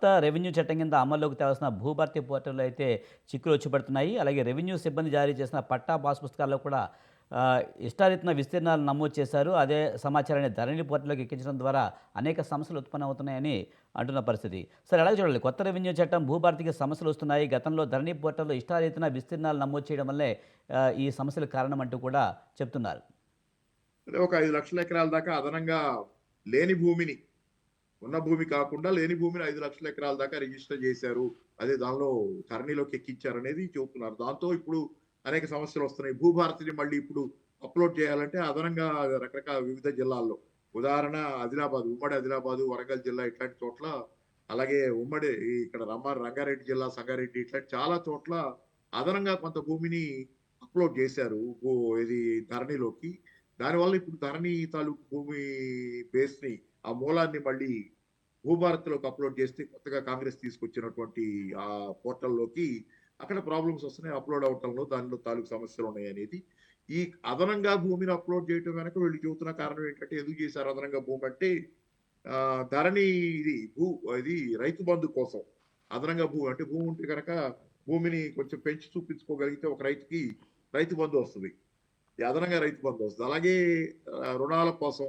కొత్త రెవెన్యూ చట్టం కింద అమల్లోకి తేవాల్సిన భూభర్తీ పోర్టల్లో అయితే చిక్కులు వచ్చి పడుతున్నాయి అలాగే రెవెన్యూ సిబ్బంది జారీ చేసిన పట్టా పాస్ పుస్తకాల్లో కూడా ఇష్టారీతన ఇష్టారీతిన విస్తీర్ణాలు నమోదు చేశారు. అదే సమాచారాన్ని ధరణి పోర్టల్లోకి ఎక్కించడం ద్వారా అనేక సమస్యలు ఉత్పన్నమవుతున్నాయని అంటున్న పరిస్థితి. సరే అలాగే చూడాలి కొత్త రెవెన్యూ చట్టం భూభారతికి సమస్యలు వస్తున్నాయి. గతంలో ధరణి పోర్టల్లో ఇష్టారీతిన విస్తీర్ణాలు నమోదు చేయడం వల్లే ఈ సమస్యలకు కారణం అంటూ కూడా చెప్తున్నారు. ఒక ఐదు లక్షల ఎకరాల దాకా అదనంగా లేని భూమిని ఉన్న భూమి కాకుండా లేని భూమిని ఐదు లక్షల ఎకరాల దాకా రిజిస్టర్ చేశారు. అదే దానిలో ధరణిలోకి ఎక్కించారు అనేది చెబుతున్నారు. దాంతో ఇప్పుడు అనేక సమస్యలు వస్తున్నాయి. భూభారతిని మళ్ళీ ఇప్పుడు అప్లోడ్ చేయాలంటే అదనంగా రకరకాల వివిధ జిల్లాల్లో ఉదాహరణ ఆదిలాబాద్ ఉమ్మడి ఆదిలాబాదు వరంగల్ జిల్లా ఇట్లాంటి చోట్ల అలాగే ఉమ్మడి ఇక్కడ రమ్మ రంగారెడ్డి జిల్లా సంగారెడ్డి ఇట్లాంటి చాలా చోట్ల అదనంగా కొంత భూమిని అప్లోడ్ చేశారు. ఇది ధరణిలోకి. దానివల్ల ఇప్పుడు ధరణి తాలూకు భూమి బేస్ని ఆ మూలాన్ని మళ్ళీ భూభారత్లోకి అప్లోడ్ చేస్తే కొత్తగా కాంగ్రెస్ తీసుకొచ్చినటువంటి ఆ పోర్టల్లోకి అక్కడ ప్రాబ్లమ్స్ వస్తున్నాయి అప్లోడ్ అవటంలో దానిలో తాలూకు సమస్యలు ఉన్నాయి అనేది. ఈ అదనంగా భూమిని అప్లోడ్ చేయటం వెనక వీళ్ళు చెబుతున్న కారణం ఏంటంటే ఎందుకు చేశారు అదనంగా భూమి అంటే ధరణి ఇది భూ ఇది రైతు బంధు కోసం. అదనంగా భూమి అంటే భూమి ఉంటే కనుక భూమిని కొంచెం పెంచి చూపించుకోగలిగితే ఒక రైతుకి రైతు బంధు వస్తుంది. అదనంగా రైతు బంధు వస్తుంది. అలాగే రుణాల కోసం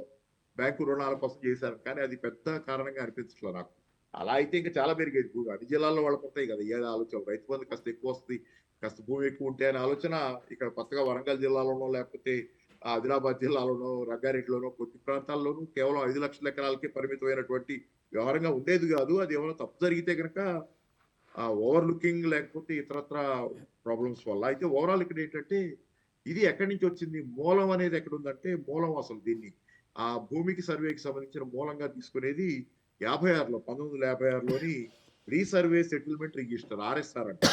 బ్యాంకు రుణాల కోసం చేశారు. కానీ అది పెద్ద కారణంగా అనిపించట్లేదు నాకు. అలా అయితే ఇంకా చాలా పెరిగేది భూమి. అన్ని జిల్లాల్లో వాళ్ళకు వస్తాయి కదా ఏ ఆలోచన? రైతు బంధు కాస్త ఎక్కువ వస్తుంది కాస్త భూమి ఎక్కువ ఉంటే అనే ఆలోచన ఇక్కడ కొత్తగా వరంగల్ జిల్లాలోనో లేకపోతే ఆదిలాబాద్ జిల్లాలోనో రంగారెడ్డిలోనో కొన్ని ప్రాంతాల్లోనూ కేవలం ఐదు లక్షల ఎకరాలకే పరిమితమైనటువంటి వ్యవహారంగా ఉండేది కాదు. అది ఏమైనా తప్పు జరిగితే కనుక ఓవర్ లుకింగ్ లేకపోతే ఇతరత్ర ప్రాబ్లమ్స్ వల్ల. అయితే ఓవరాల్ ఇక్కడ ఏంటంటే ఇది ఎక్కడి నుంచి వచ్చింది? మూలం అనేది ఎక్కడ ఉందంటే మూలం అసలు దీన్ని ఆ భూమికి సర్వేకి సంబంధించిన మూలంగా తీసుకునేది యాభై ఆరులో పంతొమ్మిది వందల యాభై ఆరులోని రీసర్వే సెటిల్మెంట్ రిజిస్టర్ ఆర్ఎస్ఆర్ అంటే.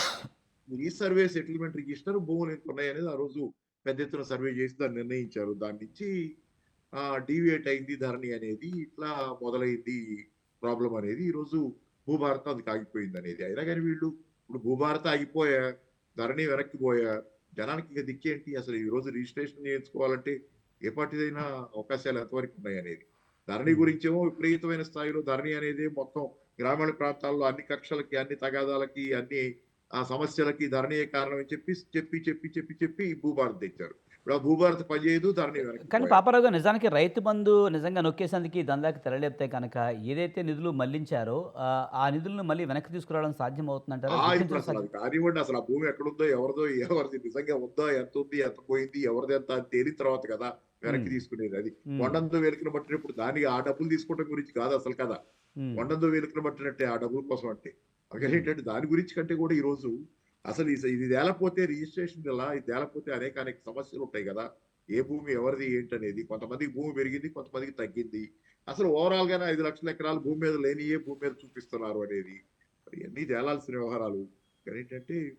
రీసర్వే సెటిల్మెంట్ రిజిస్టర్ భూములు ఎంత ఉన్నాయి అనేది ఆ రోజు పెద్ద ఎత్తున సర్వే చేసి దాన్ని నిర్ణయించారు. దాని నుంచి డీవియేట్ అయింది ధరణి అనేది ఇట్లా మొదలైంది ప్రాబ్లం అనేది ఈ రోజు భూభారత అది ఆగిపోయింది అనేది. అయినా కానీ వీళ్ళు ఇప్పుడు భూభారత ఆగిపోయా ధరణి వెనక్కి పోయా జనానికి ఇక దిక్కేంటి? అసలు ఈ రోజు రిజిస్ట్రేషన్ చేయించుకోవాలంటే ఏ పార్టీదైనా అవకాశాలు ఎంతవరకు ఉన్నాయి అనేది ధరణి గురించేమో విపరీతమైన స్థాయిలో ధరణి అనేది మొత్తం గ్రామీణ ప్రాంతాల్లో అన్ని కక్షలకి అన్ని తగాదాలకి అన్ని ఆ సమస్యలకి ధరణియే కారణం అని చెప్పి చెప్పి చెప్పి చెప్పి చెప్పి భూభారత్ తెచ్చారు. ఇప్పుడు ఆ భూభారత్ పనిచేయదు ధరణి కానీ. పాపారావు గారు నిజానికి రైతు బంధు నిజంగా నొక్కేసేందుకు దందాకి తెరలేపితే కనుక ఏదైతే నిధులు మళ్ళించారో ఆ, నిధులను మళ్ళీ వెనక్కి తీసుకురావడం సాధ్యం. అవుతుందంటారా కానివ్వండి అసలు ఆ భూమి ఎక్కడుందో ఎవరిదో ఎవరిది నిజంగా ఉందో ఎంత ఉంది ఎంత పోయింది ఎవరిది ఎంత తేలిన తర్వాత కదా వెనక్కి. తీసుకునేది అది. కొండంతో వెలికిన పట్టినప్పుడు దానికి ఆ డబ్బులు తీసుకోవడం గురించి కాదు అసలు కదా. కొండంతో వెలికిన పట్టినట్టే ఆ డబ్బుల కోసం అంటే. అందుకని ఏంటంటే దాని గురించి కంటే కూడా ఈ రోజు అసలు ఇది- తేలపోతే రిజిస్ట్రేషన్ ఎలా? ఇది తేలపోతే అనేక అనేక సమస్యలు ఉంటాయి కదా. ఏ భూమి ఎవరిది ఏంటనేది. కొంతమందికి భూమి పెరిగింది కొంతమందికి తగ్గింది. అసలు ఓవరాల్ గానే ఐదు లక్షల ఎకరాలు భూమి మీద లేని ఏ భూమి మీద చూపిస్తున్నారు అనేది. మరి ఇవన్నీ తేలాల్సిన వ్యవహారాలు. కానీ ఏంటంటే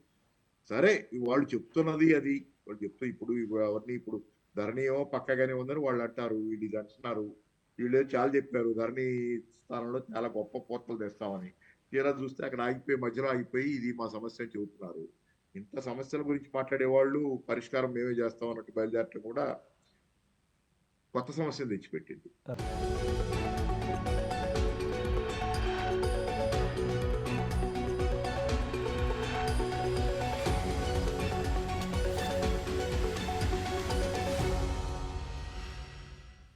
సరే వాళ్ళు చెప్తున్నది అది. వాళ్ళు చెప్తూ ఇప్పుడు అవన్నీ ఇప్పుడు ధరణి ఏమో పక్కగానే ఉందని వాళ్ళు అంటారు. వీళ్ళు అంటున్నారు. వీళ్ళు చాలా చెప్పారు. ధరణి స్థానంలో చాలా గొప్ప పోతలు తెస్తామని. తీరా చూస్తే అక్కడ ఆగిపోయి మధ్యలో ఆగిపోయి ఇది మా సమస్య అని చెబుతున్నారు. ఇంత సమస్యల గురించి మాట్లాడే వాళ్ళు పరిష్కారం మేమే చేస్తాం అన్నట్టు బయలుదేరటం కూడా కొత్త సమస్యను తెచ్చిపెట్టింది.